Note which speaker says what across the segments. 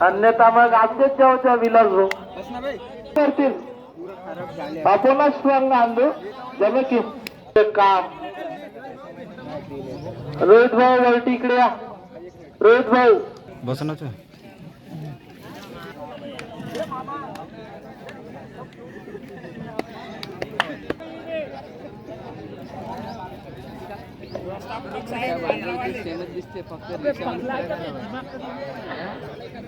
Speaker 1: अन्यथा मग आमचेच जेवच्या विलास भाऊ. करतील. आपणच स्ट्रॉंग आणलो जमे की काम. रोहित भाऊ वरती इकडे या. रोहित भाऊ.
Speaker 2: बसनाच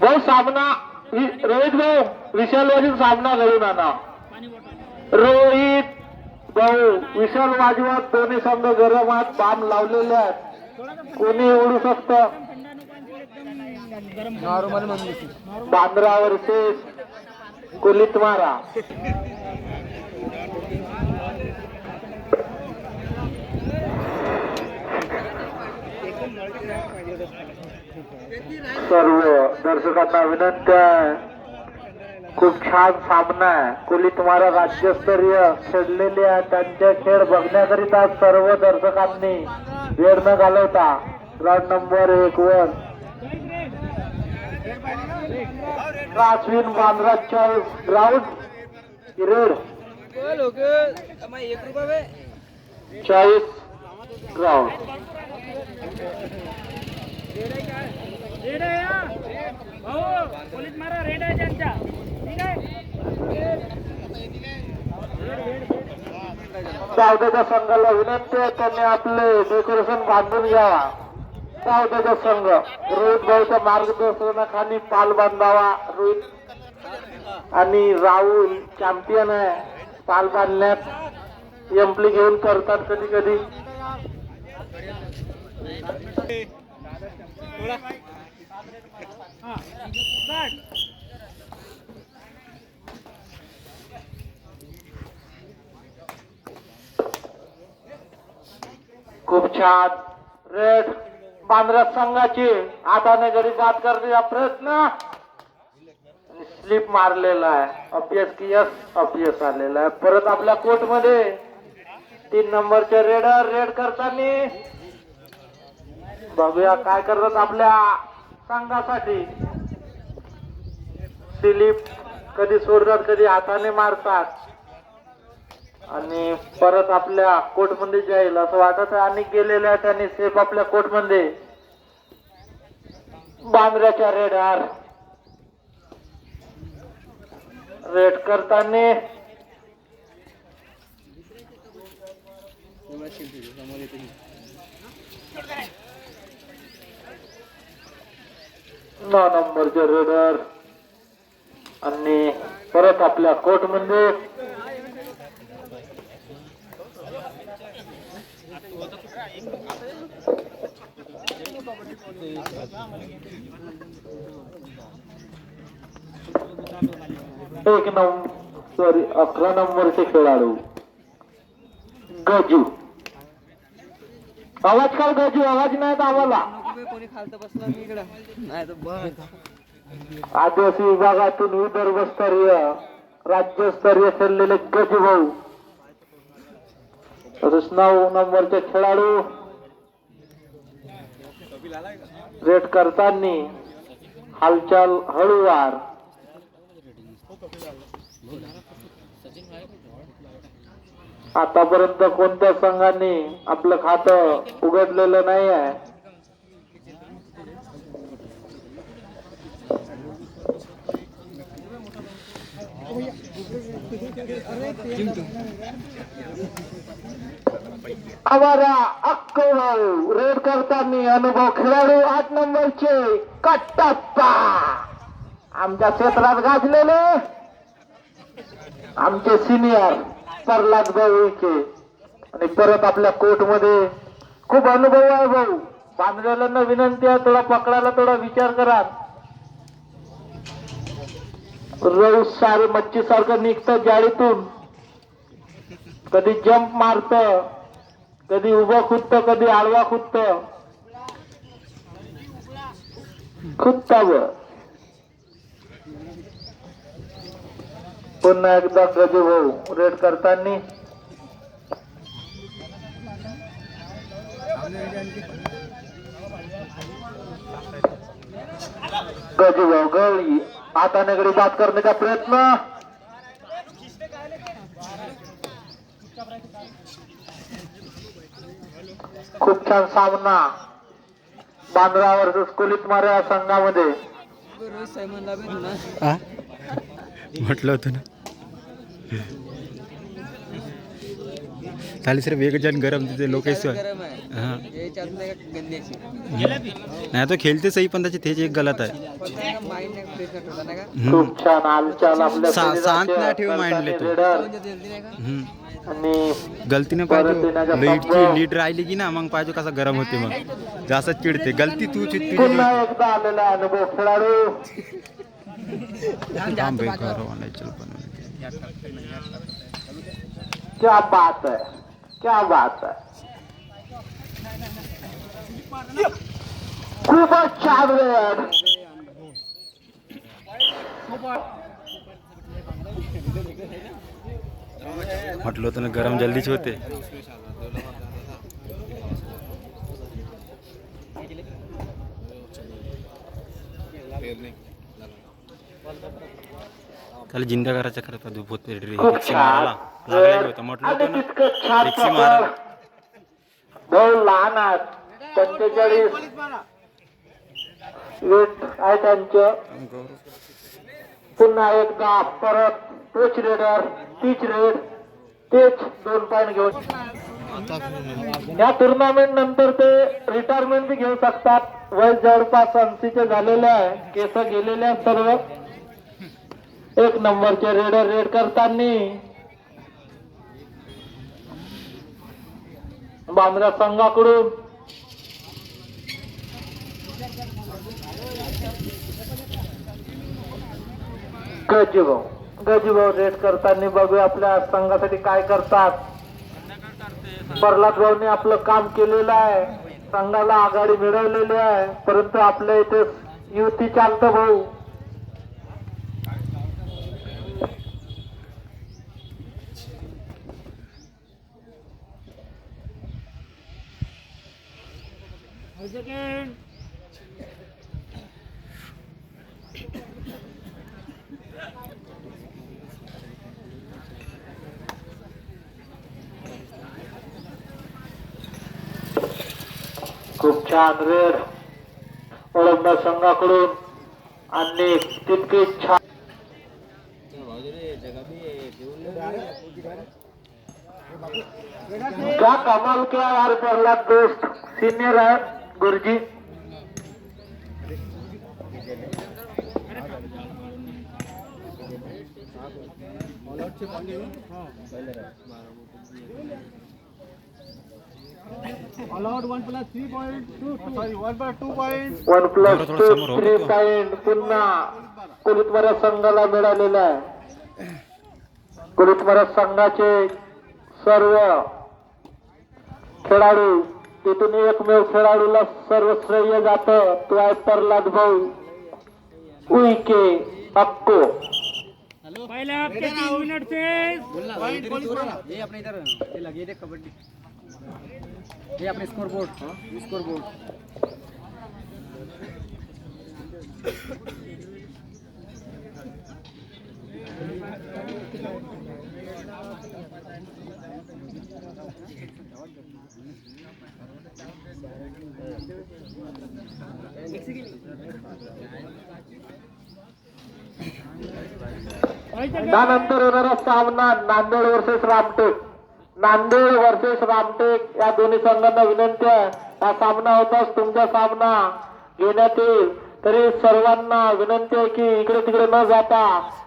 Speaker 1: भाऊ सामना वि- रोहित भाऊ विशाल वाजून सामना घडून आणा. रोहित भाऊ विशाल वाजवत दोन्ही संघ गरमात बाम लावलेले आहेत. कोणी ओढू शकत? बांद्रावर शेष कुलीत मारा. सर्व दर्शकांना विनंती आहे. खूप छान सामना आहे. कुली तुम्हाला राज्यस्तरीय खेळलेले आहे. त्यांचे खेळ बघण्याकरिता सर्व दर्शकांनी वेळ न घालवता ग्राउंड नंबर एक वर राजवीन बांद्रा चाळीस ग्राउंड रेड चाळीस ग्राउंड
Speaker 3: रेड आहे हा. भाऊ पोलीस मारा रेड आहे त्यांच्या ठीक आहे?
Speaker 1: सावध्याच्या संघाला विनंती आहे त्यांनी आपले डेकोरेशन बांधून घ्यावा. सावध्याचा संघ रोहित भाऊच्या मार्गदर्शनाखाली पाल बांधावा रोहित. आणि राहुल चॅम्पियन आहे पाल बांधण्यात एम्पली घेऊन करतात कधी कधी खूप छान. रेड बांद्रा संघाची हाताने गडी बाद करण्याचा प्रयत्न. स्लिप मारलेला आहे. अपयश की यस अपयश आलेला आहे. परत आपल्या कोर्टमध्ये तीन नंबरचे रेडर रेड करताना. बघूया काय करतात आपल्या संघासाठी. स्लिप कधी सोडतात कधी हाताने मारतात. आणि परत आपल्या कोर्टमध्ये जाईल असं वाटत आहे. आणि गेलेल्या त्यांनी सेफ आपल्या कोर्टमध्ये बांद्र्याच्या रेडार रेड करताना. नऊ नंबरचे रेडर. आणि परत आपल्या कोर्टमध्ये एक नंबर सॉरी अकरा नंबरचे खेळाडू. गजू. आवाज काल गजू आवाज नाही आम्हाला. तर आम्हाला आदिवासी विभागातून विदर्भस्तरीय राज्यस्तरीय खेळलेले गजू भाऊ तसेच नऊ नंबरचे खेळाडू. रेड करताना हालचाल हळूवार. आतापर्यंत कोणत्या संघाने आपलं खातं उघडलेलं नाही आहे आवारा अक्कल रेड करताना अनुभव खेळाडू आठ नंबरचे कट्टप्पा. आमच्या क्षेत्रात गाजलेले आमचे सिनियर प्रल्हाद भाऊचे. आणि परत आपल्या कोर्टमध्ये खूप अनुभव आहे भाऊ. बांधलेल्यांना विनंती आहे थोडा पकडायला थोडा विचार करा. रोज सारे मच्छी सारखं निघतं जाळीतून. कधी जंप मारत कधी उभं खुदत कधी आडवा खुदत. खुदतावर पुन्हा एकदा गजू भाऊ रेड करताना. गजभाऊ गळी. आता नगरी बात करण्याचा प्रयत्न. खूप छान सामना. बांद्रा वर्सेस कुलित मारा संघामध्ये?
Speaker 2: म्हटलं होतं ना. चालेल सर वेग जण गरम तिथे लोकेश्वर हां. नाही तो खेळते सही पण त्याचे तेच एक गलत आहे. शांत नाही ठेव मांडले तो. गलतीने पाहिजे. लीडची. लीड राहिली की ना मग पाहिजे कसा गरम होते मग. जास्त चिडते. गलती तू चिडते
Speaker 1: पुन्हा एकदा आलेला अनुभव खेळाडू. क्या बात है क्या बात है? खूपच छान वेळ
Speaker 2: म्हटलं होतं ना गरम जल्दीच होते. त्याला जिंदा करायचं खरं तर धूप होते
Speaker 1: खूप
Speaker 2: रिक्षी मारायला लागलेलं होतं म्हटलं होतं ना रिक्षी मारा.
Speaker 1: सफर भाऊ लहान आहेत. पंचेचाळीस. वेट आहे त्यांचं. पुन्हा एकदा परत टोच रेडर पिच रेड तेच दोन पॉईंट घेऊन. या टुर्नामेंट नंतर ते रिटायरमेंट बी घेऊ शकतात. वय जवळपास ऐंशीचे झालेले आहे. केस गेलेले आहेत सर्व. एक नंबरचे रेडर रेड करताना. बांद्रा संघाकडून. गजभाऊ गजूभाऊ रेड करताना बघूया आपल्या संघासाठी काय करतात. प्रल्हाद भाऊने आपलं काम केलेलं आहे. संघाला आघाडी मिळवलेली आहे. परंतु आपल्या इथे युती चालतं भाऊ खूप छान रेड ओळंबा संघाकडून आणि तितके छान क्या कमाल किया यार प्रहलाद दोस्त सीनियर है गुरुजी
Speaker 3: one plus three point two sorry one plus two point
Speaker 1: one plus
Speaker 2: थोडं
Speaker 1: टू
Speaker 2: समोर होतं
Speaker 1: थ्री
Speaker 2: तो.
Speaker 1: पॉइंट पुन्हा कुलितमरा संघाला मिळालेला आहे कुलितमरा संघाचे सर्व खेळाडू तिथून एकमेव खेळाडूला सर्व श्रेय जात तो आहे प्रल्हाद भाऊ. उईके अक्को.
Speaker 3: पहले आपके तीन मिनट से.
Speaker 4: ये अपने इधर ये लगे थे कबड्डी. ये अपने स्कोर बोर्ड स्कोर बोर्ड
Speaker 1: त्यानंतर येणारा सामना नांदेड वर्सेस रामटेक. नांदेड वर्सेस रामटेक या दोन्ही संघांना विनंती आहे. हा सामना होताच तुमचा सामना घेण्यात येईल तरी सर्वांना विनंती आहे की इकडे तिकडे न जाता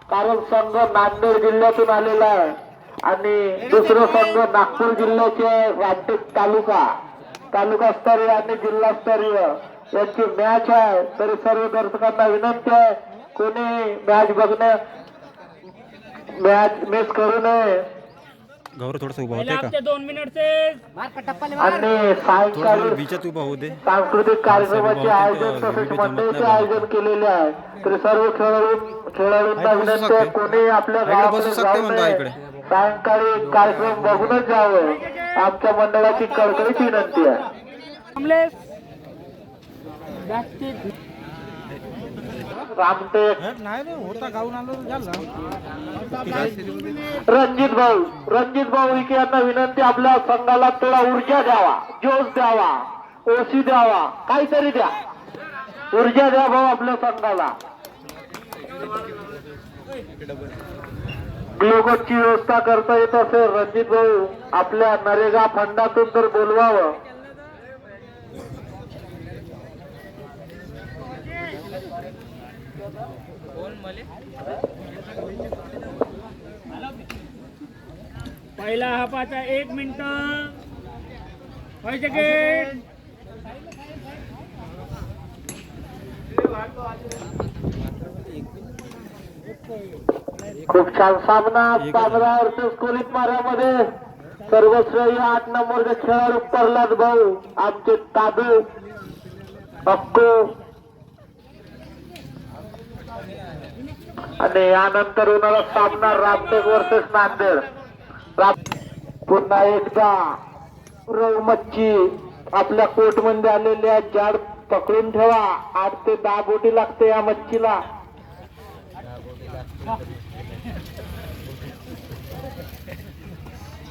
Speaker 1: कारण संघ नांदेड जिल्ह्यातून आलेला आहे. आणि दुसरं संघ नागपूर जिल्ह्याचे आहे, रामटेक तालुका तालुकास्तरीय आणि जिल्हास्तरीय यांची मॅच आहे. तरी सर्व दर्शकांना विनंती आहे कोणी मॅच बघण्या मॅच मिस करू नये.
Speaker 2: गौरव थोडंसं उभा होते
Speaker 3: दोन मिनट
Speaker 1: आणि
Speaker 2: थोडं
Speaker 1: सायंकाळी
Speaker 2: उभा होऊ दे.
Speaker 1: सांस्कृतिक कार्यक्रमाचे आयोजन तसेच मंडळाचे आयोजन केलेले आहे. तरी सर्व खेळाडू खेळाडूंना विनंती. कोणी आपल्या
Speaker 2: इकडे
Speaker 1: गावाकडे सायंकाळी कार्यक्रम बघूनच जावं. आमच्या मंडळाची कडकडीची विनंती आहे. रामटेक रणजित भाऊ रणजित भाऊ विखे यांना विनंती आपल्या संघाला थोडा ऊर्जा द्यावा जोश द्यावा ओसी द्यावा काहीतरी द्या. ऊर्जा द्या भाऊ आपल्या संघाला. ग्लुकोजची व्यवस्था करता येत असेल रणजित भाऊ आपल्या नरेगा फंडातून तर बोलवावं.
Speaker 3: पहिला हापाचा एक मिनिट. पाहिजे सेकंड
Speaker 1: खूप छान सामना वर्ष स्कोलित माऱ्यामध्ये. सर्वश्रेय आठ नंबरचे खेळाडू प्रल्हाद भाऊ आमचे ताबे अक्को आणि यानंतर होणारा सामना रामटेक वर्सेस नांदेड. पुन्हा एकदा मच्छी आपल्या कोर्टमध्ये आलेल्या जाड पकडून ठेवा. आठ ते दहा बोटी लागते या मच्छीला.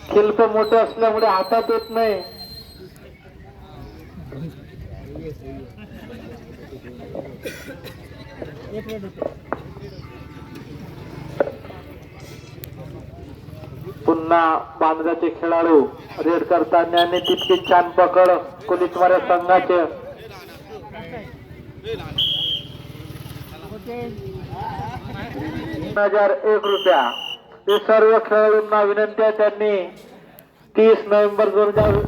Speaker 1: शिल्प मोठं असल्यामुळे हातात येत नाही. पुन्हा बांद्राचे खेळाडू रेड करताना आणि तितकी छान पकड कुलितवाऱ्या संघाचे. हजार एक रुपया. हे सर्व खेळाडूंना विनंती आहे त्यांनी तीस नोव्हेंबर दोन हजार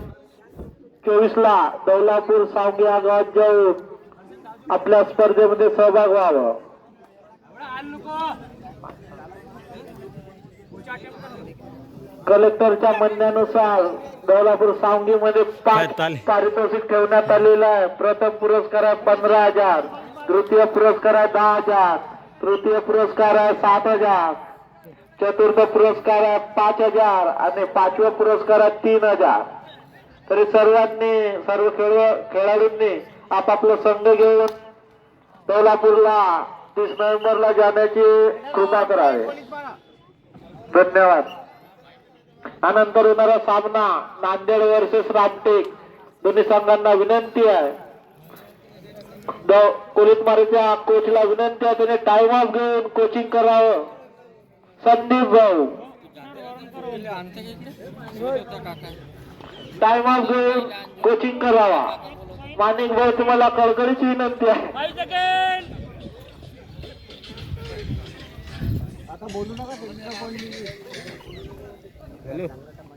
Speaker 1: चोवीस ला दौलापूर सावंगी या गावात जाऊन आपल्या स्पर्धेमध्ये सहभाग व्हावं. कलेक्टरच्या म्हणण्यानुसार दौलापूर सावंगी मध्ये
Speaker 2: काय
Speaker 1: पाच? पारितोषिक ठेवण्यात आलेलं आहे. प्रथम पुरस्कार आहे पंधरा हजार तृतीय पुरस्कार आहे दहा हजार. तृतीय पुरस्कार आहे सात हजार. चतुर्थ पुरस्कार आहे पाच हजार आणि पाचवा पुरस्कार आहे तीन हजार. तरी सर्वांनी सर्व खेळ खेळाडूंनी आपापला संघ घेऊन कोल्हापूरला तीस नोव्हेंबरला जाण्याची कृपा करावी. धन्यवाद. त्यानंतर होणारा सामना नांदेड वर्सेस रामटेक. दोन्ही संघांना विनंती आहे. कोलितमारीच्या कोचला विनंती आहे त्याने टाइम ऑफ घेऊन कोचिंग करावं. संदीप भाऊ. टाइम ऑफ घेऊन कोचिंग करावा. माणिक भाऊ तुम्हाला कळकळीची विनंती आहे.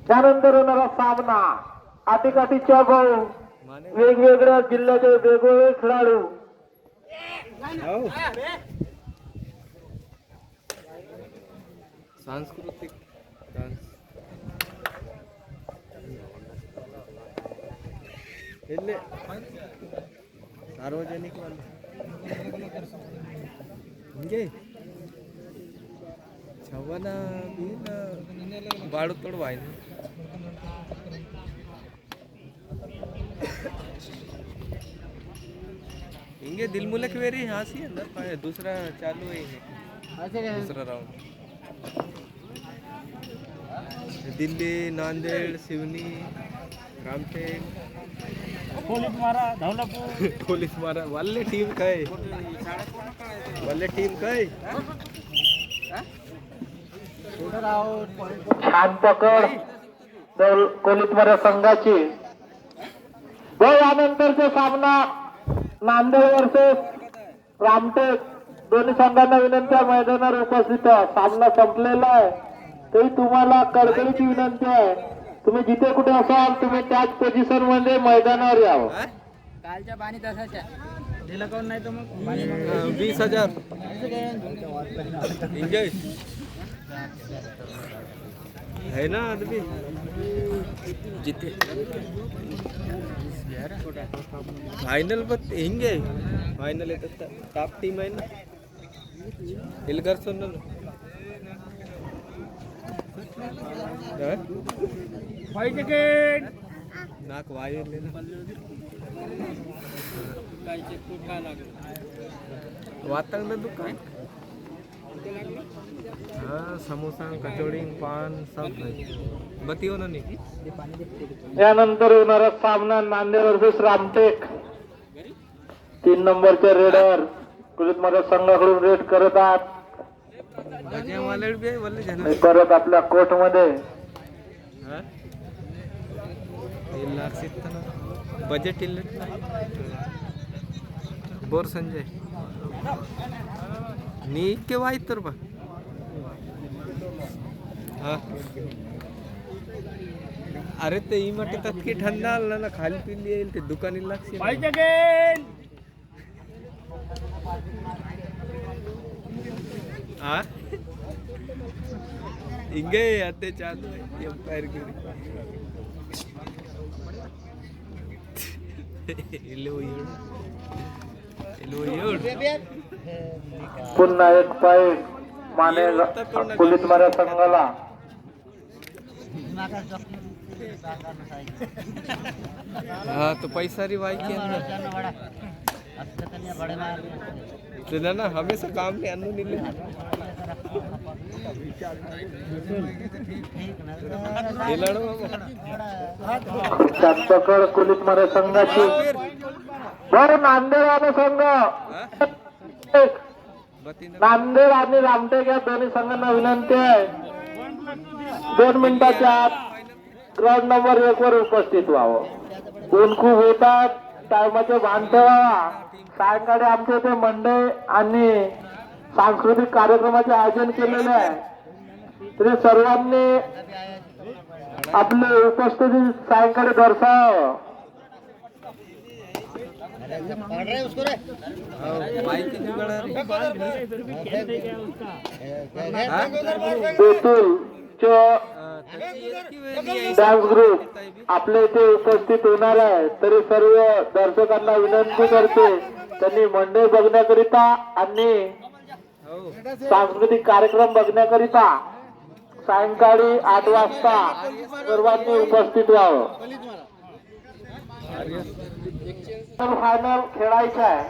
Speaker 1: त्यानंतर होणारा सामना. आटीकाटीच्या भाऊ. वेगवेगळ्या जिल्ह्याचे वेगवेगळे खेळाडू.
Speaker 4: सांस्कृतिक सार्वजनिक म्हणजे छवाना बाळू तोड व्हायचं. ಹಿಂಗೆ दिल मुलक वेरी हंसी अंदर पाए दूसरा चालू है ये। दूसरा राउंड दिल्ली नांदेड शिवनी रामटेक।
Speaker 3: पोलीस मारा धावलापूर
Speaker 4: पोलीस मारा वाले टीम काय वाले टीम काय
Speaker 1: छान पकड दौल- कोलितमाऱ्या संघाची. व यानंतरचा सामना. नांदेड वर्सेस रामटेक. दोन्ही संघांना विनंती आहे मैदानावर उपस्थित आहे. सामना संपलेला आहे. तरी तुम्हाला कळकळीची विनंती आहे. तुम्ही जिथे कुठे असाल तुम्ही त्याच पोझिशनमध्ये मैदानावर यावं.
Speaker 4: कालच्या पाणी तसाच्या.
Speaker 3: दिलं कोण नाही तर मग
Speaker 4: वीस हजार. है ना आदमी? जिथे. फायनल पण हिंगे फायनल येतात टॉप टीम आहे ना एल्गार सोनल
Speaker 3: फाईव्ह सेकंड
Speaker 4: नाक वायर
Speaker 5: वातावरण दुकान हाँ समोसा कचौड़ी पान सब है बतियो ना नहीं
Speaker 1: यानंतर होणारा सामना नांदेड वर्सेस रामटेक. तीन नंबरचे रेडर. कुलित माझ्या संघाकडून रेड करत आहात. परत आपल्या
Speaker 5: कोर्टमध्ये बजट बोर संजय. नी के वाई तर बा हा. अरे ते ई मटे तक ठंडा आला ना खाली पी लिए ते दुकान इला
Speaker 3: से भाई जगे
Speaker 5: हा? इंगे आते चालू आहे. एंपायरकडे हेलो यू हेलो यू
Speaker 1: पुन्हा एक पाईट माने कुलित माझ्या संघाला
Speaker 5: हा तो पैसा री वाई के तुला ना हमेशा काम नहीं निले दिलाडो बाबा.
Speaker 1: त्यांच्याकडे कुलित माझ्या संघाची बरं नांदेड आणि संघ नांदेड आणि रामटेक या दोन्ही संघांना विनंती आहे. दोन मिनिटाच्या आत ग्राउंड नंबर एक वर उपस्थित व्हावं. ऊन खूप होतात टायमाचे भान ठेवावा. सायंकाळी आमच्या इथे मंडे आणि सांस्कृतिक कार्यक्रमाचे आयोजन केलेले आहे. तरी सर्वांनी आपली उपस्थिती सायंकाळी दर्शवावं डान्स ग्रुप आपल्या इथे उपस्थित होणार आहे. तरी सर्व दर्शकांना विनंती करते त्यांनी मंडळ बघण्याकरिता आणि सांस्कृतिक कार्यक्रम बघण्याकरिता सायंकाळी आठ वाजता सर्वांनी उपस्थित व्हावं. फायनल खेळायचं आहे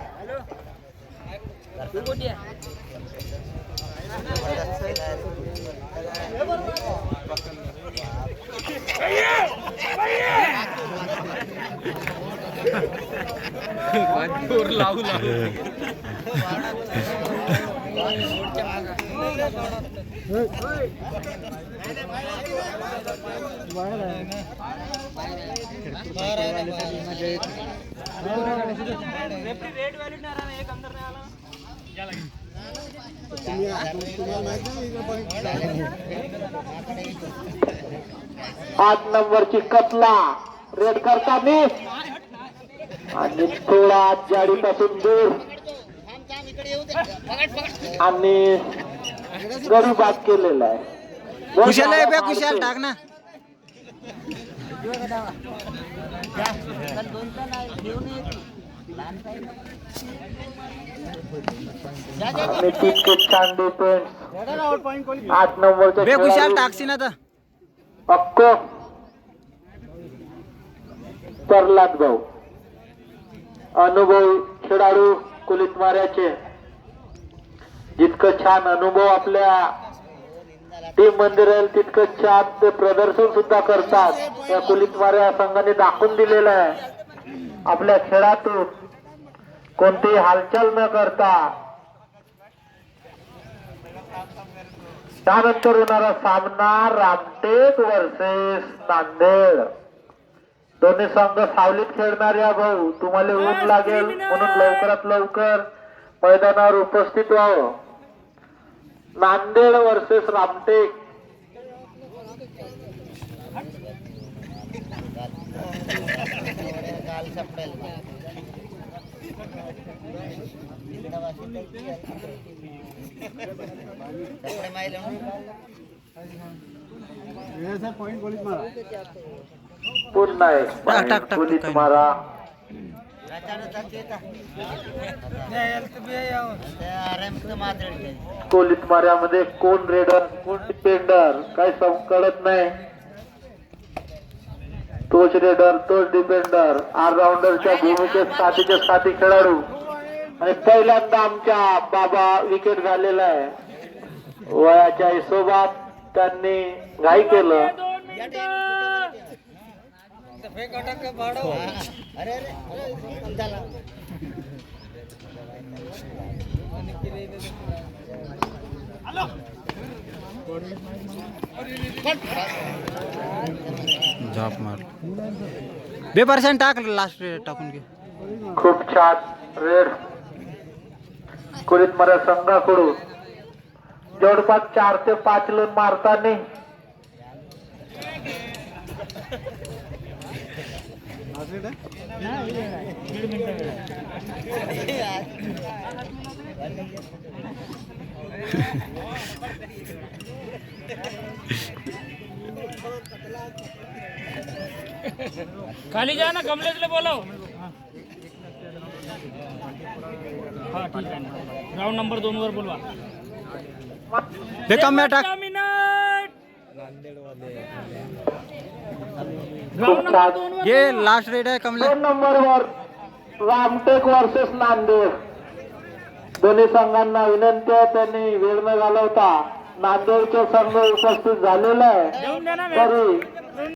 Speaker 5: जोर लावू लावू
Speaker 1: आठ नंबरची कपला. रेड करता मी आणि थोडा आत जाडीपासून दूर. आणि गडी बाद केलेला आहे.
Speaker 2: कुशाल आहे बे कुशाल टाक ना.
Speaker 1: आठ
Speaker 2: कुशाल
Speaker 1: खेळाडू.
Speaker 2: टाकशी ना तर
Speaker 1: अक्को प्रल्हाद भाऊ अनुभवी खेळाडू कुलित माऱ्याचे जितकं छान अनुभव आपल्या टीममध्ये राहील तितकं छान ते प्रदर्शन सुद्धा करतात. त्या कुलित माऱ्या संघाने दाखवून दिलेलं आहे. आपल्या खेळातून कोणतीही हालचाल न करता त्यानंतर होणारा सामना रामटेक वर्सेस नांदेड. दोन्ही संघ सावलीत खेळणाऱ्या भाऊ. तुम्हाला ऊन लागेल. म्हणून लवकरात लवकर मैदानावर उपस्थित व्हावं. नांदेड वर्सेस रामटेक. पुन्हा एक
Speaker 2: टाक, टाक, टाक,
Speaker 1: पोलीस
Speaker 2: टाक.
Speaker 1: मारा. कोलित मार्यामध्ये कोण रेडर कोण डिपेंडर काही सम कळत नाही. तोच रेडर तोच डिपेंडर ऑलराऊंडरच्या भूमिकेत साथीचे साथी खेळाडू. आणि पहिल्यांदा आमच्या बाबा विकेट झालेला आहे. वयाच्या हिशोबात त्यांनी घाई केलं.
Speaker 3: मिनिटं
Speaker 2: झॉप मार. बे पर्सेंट टाक लास्ट टाकून घे.
Speaker 1: खूप छान रेड. कुळीत मरा संघाकडून. जवळपास चार ते पाच रन मारताना
Speaker 3: खाली जा ना कमलेशला बोलव. हा ठीक आहे. ना ग्राउंड नंबर दोन वर बोलवा.
Speaker 2: बे कम्या टाक.
Speaker 3: मिनिट
Speaker 1: खूप
Speaker 3: नंबर वर
Speaker 2: ये लास्ट रेड आहे कमले.
Speaker 1: दोन नंबरवर रामटेक वर्सेस नांदेड. दोन्ही संघांना विनंती आहे त्यांनी वेळ न घालवता नांदेडचा संघ उपस्थित झालेला आहे. तरी